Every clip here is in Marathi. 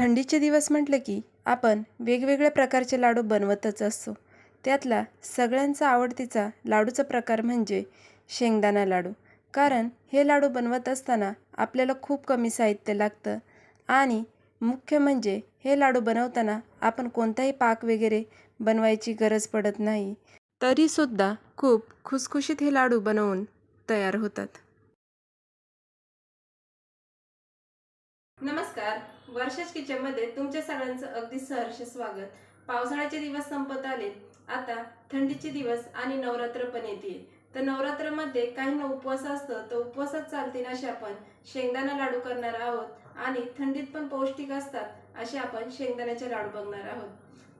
थंडीचे दिवस म्हटलं की आपण वेगवेगळ्या प्रकारचे लाडू बनवतच असतो. त्यातला सगळ्यांचा आवडतीचा लाडूचा प्रकार म्हणजे शेंगदाणा लाडू. कारण हे लाडू बनवत असताना आपल्याला खूप कमी साहित्य लागतं. आणि मुख्य म्हणजे हे लाडू बनवताना आपण कोणताही पाक वगैरे बनवायची गरज पडत नाही. तरीसुद्धा खूप खुसखुशीत हे लाडू बनवून तयार होतात. नमस्कार. वर्षाच किचनमध्ये तुमच्या सगळ्यांचं अगदी सहर्ष स्वागत. पावसाळ्याचे दिवस संपत आले. आता थंडीचे दिवस आणि नवरात्र पण येते तर नवरात्रमध्ये काहींना उपवास असतं तर उपवासात चालतील असे आपण शेंगदाणा लाडू करणार आहोत आणि थंडीत पण पौष्टिक असतात असे आपण शेंगदाण्याचे लाडू बघणार आहोत.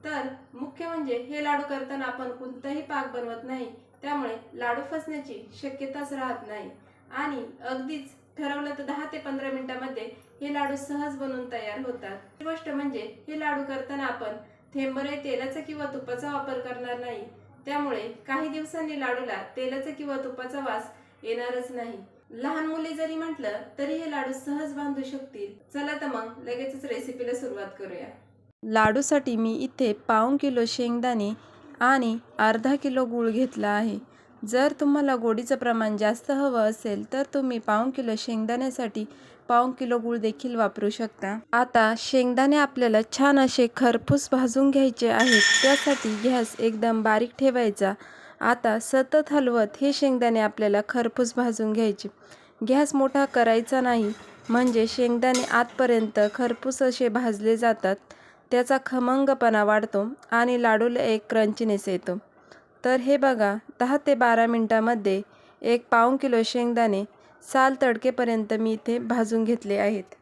तर मुख्य म्हणजे हे लाडू करताना आपण कोणताही पाक बनवत नाही त्यामुळे लाडू फसण्याची शक्यताच राहत नाही. आणि अगदीच ठरवलं तर दहा ते पंधरा मिनिटामध्ये हे लाडू सहज बनवून तयार होतात. ही गोष्ट म्हणजे हे लाडू करताना आपण थेंबरे तेलाचा किंवा तुपाचा वापर करणार नाही. त्यामुळे काही दिवसांनी लाडूला तेलाचा किंवा तुपाचा वास येणारच नाही. लहान मुले जरी म्हटलं तरी हे लाडू सहज बांधू शकतील. चला तर मग लगेचच रेसिपीला सुरुवात करूया. लाडूसाठी मी इथे पाऊण किलो शेंगदाणे आणि अर्धा किलो गूळ घेतला आहे. जर तुम्हाला गोडीचं प्रमाण जास्त हवं असेल तर तुम्ही पाऊण किलो शेंगदाण्यासाठी पाव किलो गूळ देखील वापरू शकता. आता शेंगदाणे आपल्याला छान असे खरपूस भाजून घ्यायचे आहेत. त्यासाठी गॅस एकदम बारीक ठेवायचा. आता सतत हलवत हे शेंगदाणे आपल्याला खरपूस भाजून घ्यायचे. गॅस मोठा करायचा नाही म्हणजे शेंगदाणे आतपर्यंत खरपूस असे भाजले जातात. त्याचा खमंगपणा वाढतो आणि लाडूला एक क्रंचीनेस येतो. तर हे बघा दहा ते बारा मिनटामध्ये एक पाऊण किलो शेंगदाणे साल तडकेपर्यंत मी इथे भाजून घेतले आहेत.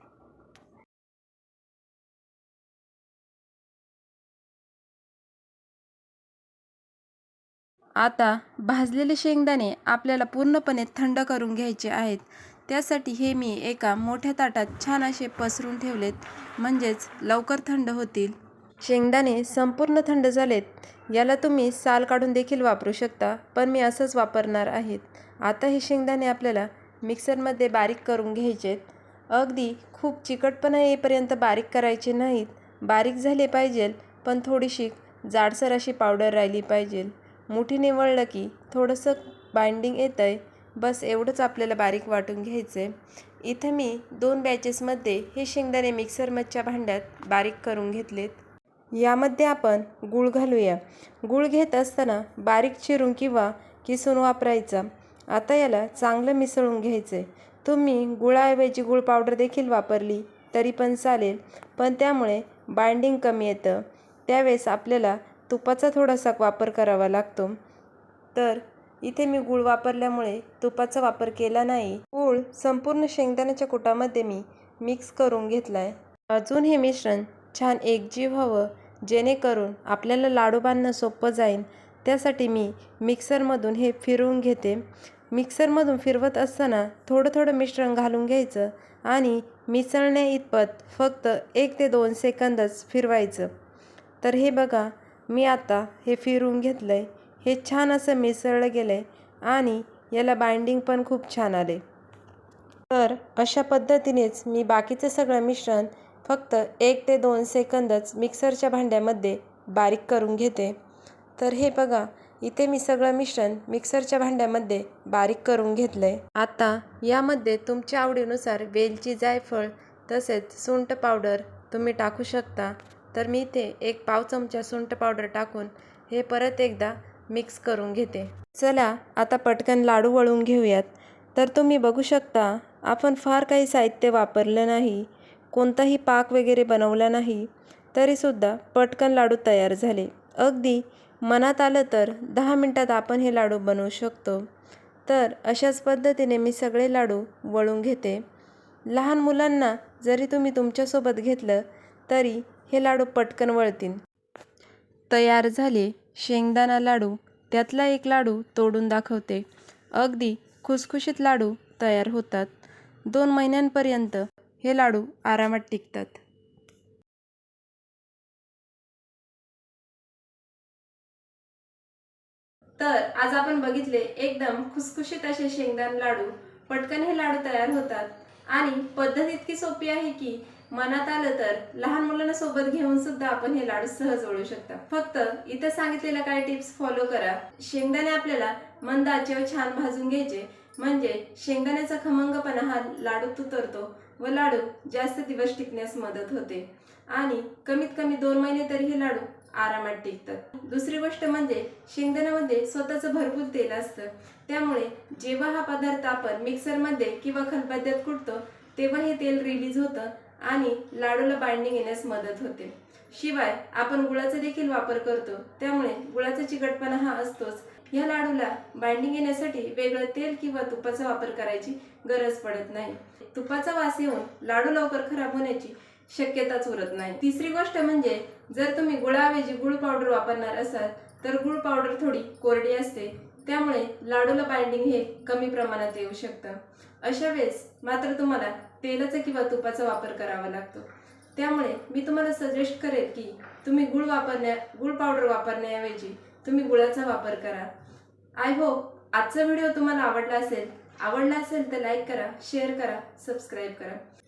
आता भाजलेले शेंगदाणे आपल्याला पूर्णपणे थंड करून घ्यायचे आहेत. त्यासाठी हे मी एका मोठ्या ताटात छान असे पसरून ठेवलेत. म्हणजेच लवकर थंड होतील. शेंगदाणे संपूर्ण थंड झालेत. याला तुम्ही साल काढून देखील वापरू शकता पण मी असंच वापरणार आहेत. आता हे शेंगदाणे आपल्याला मिक्सरमध्ये बारीक करून घ्यायचेत. अगदी खूप चिकटपणा येईपर्यंत बारीक करायचे नाहीत. बारीक झाले पाहिजे पण थोडीशी जाडसर अशी पावडर राहिली पाहिजे. मुठीने वळलं की थोडंसं बाइंडिंग येतं आहे बस एवढंच आपल्याला बारीक वाटून घ्यायचं आहे इथं मी दोन बॅचेसमध्ये हे शेंगदाणे मिक्सरमधच्या भांड्यात बारीक करून घेतलेत. यामध्ये आपण गूळ घालूया. गूळ घेत असताना बारीक चिरून किंवा किसून वापरायचा. आता याला चांगलं मिसळून घ्यायचं आहे तुम्ही गुळाऐवजी गूळ पावडर देखील वापरली तरी पण चालेल पण त्यामुळे बाइंडिंग कमी येतं. त्यावेळेस आपल्याला तुपाचा थोडासा वापर करावा लागतो. तर इथे मी गूळ वापरल्यामुळे तुपाचा वापर केला नाही. गूळ संपूर्ण शेंगदाण्याच्या कुटामध्ये मी मिक्स करून घेतला आहे अजून हे मिश्रण छान एकजीव हवं जेणेकरून आपल्याला लाडू बांधणं सोपं जाईल. त्यासाठी मी मिक्सरमधून हे फिरवून घेते. मिक्सरमधून फिरवत असताना थोडं थोडं मिश्रण घालून घ्यायचं आणि मिसळण्या इतपत फक्त एक ते दोन सेकंदच फिरवायचं. तर हे बघा मी आता हे फिरून घेतलं आहे हे छान असं मिसळलं गेलं आहे आणि याला बाइंडिंग पण खूप छान आले. तर अशा पद्धतीनेच मी बाकीचं सगळं मिश्रण फक्त एक ते दोन सेकंदच मिक्सरच्या भांड्यामध्ये बारीक करून घेते. तर हे बघा इथे मी सगळं मिश्रण मिक्सरच्या भांड्यामध्ये बारीक करून घेतलं आहे आता यामध्ये तुमच्या आवडीनुसार वेलची जायफळ तसेच सुंट पावडर तुम्ही टाकू शकता. तर मी इथे एक पाव चमचा सुंट पावडर टाकून हे परत एकदा मिक्स करून घेते. चला आता पटकन लाडू वळून घेऊयात. तर तुम्ही बघू शकता आपण फार काही साहित्य वापरलं नाही कोणताही पाक वगैरे बनवला नाही तरीसुद्धा पटकन लाडू तयार झाले. अगदी मनात आलं तर दहा मिनटात आपण हे लाडू बनवू शकतो. तर अशाच पद्धतीने मी सगळे लाडू वळून घेते. लहान मुलांना जरी तुम्ही तुमच्यासोबत घेतलं तरी हे लाडू पटकन वळतील. तयार झाले शेंगदाणा लाडू. त्यातला एक लाडू तोडून दाखवते. अगदी खुसखुशीत लाडू तयार होतात. दोन महिन्यांपर्यंत हे लाडू आरामात टिकतात. तर आज आपण बघितले एकदम खुसखुशीत असे शेंगदाण लाडू. पटकन हे लाडू तयार होतात. आणि पद्धत इतकी सोपी आहे की मनात आलं तर लहान मुलांना सोबत घेऊन सुद्धा आपण हे लाडू सहज ओळू शकता. फक्त इथं सांगितलेल्या काही टिप्स फॉलो करा. शेंगदाणे आपल्याला मंद आचेवर छान भाजून घ्यायचे. म्हणजे शेंगदाण्याचा खमंगपणा हा लाडू तुतरतो व लाडू जास्त दिवस टिकण्यास मदत होते. आणि कमीत कमी दोन महिने तरी हे लाडू आरामात टिकतात. दुसरी गोष्ट म्हणजे शेंगदाण्यामध्ये स्वतःचं भरपूर तेल असतं. त्यामुळे जेव्हा हा पदार्थ आपण मिक्सरमध्ये किंवा खलबत्त्यात कुटतो तेव्हा हे तेल रिलीज होतं आणि लाडूला बाइंडिंग येण्यास मदत होते. शिवाय आपण गुळाचा देखील वापर करतो. त्यामुळे गुळाचा चिकटपणा हा असतोच. या लाडूला बाइंडिंग येण्यासाठी वेगळं तेल किंवा तुपाचा वापर करायची गरज पडत नाही. तुपाचा वास येऊन लाडू लवकर खराब होण्याची शक्यताच उरत नाही. तिसरी गोष्ट म्हणजे जर तुम्ही गुळाऐवजी गुळ पावडर वापरणार असाल तर गुळ पावडर थोडी कोरडी असते. त्यामुळे लाडूला बाइंडिंग हे कमी प्रमाणात येऊ शकतं. अशा वेळेस मात्र तुम्हाला तेलाचा किंवा तुपाचा वापर करावा लागतो. त्यामुळे मी तुम्हाला सजेस्ट करेल की तुम्ही गुळ वापरण्या गुळ पावडर वापरण्याऐवजी तुम्ही गुळाचा वापर करा. आय होप आजचा व्हिडिओ तुम्हाला आवडला असेल. आवडला असेल तर लाईक करा शेअर करा सबस्क्राईब करा.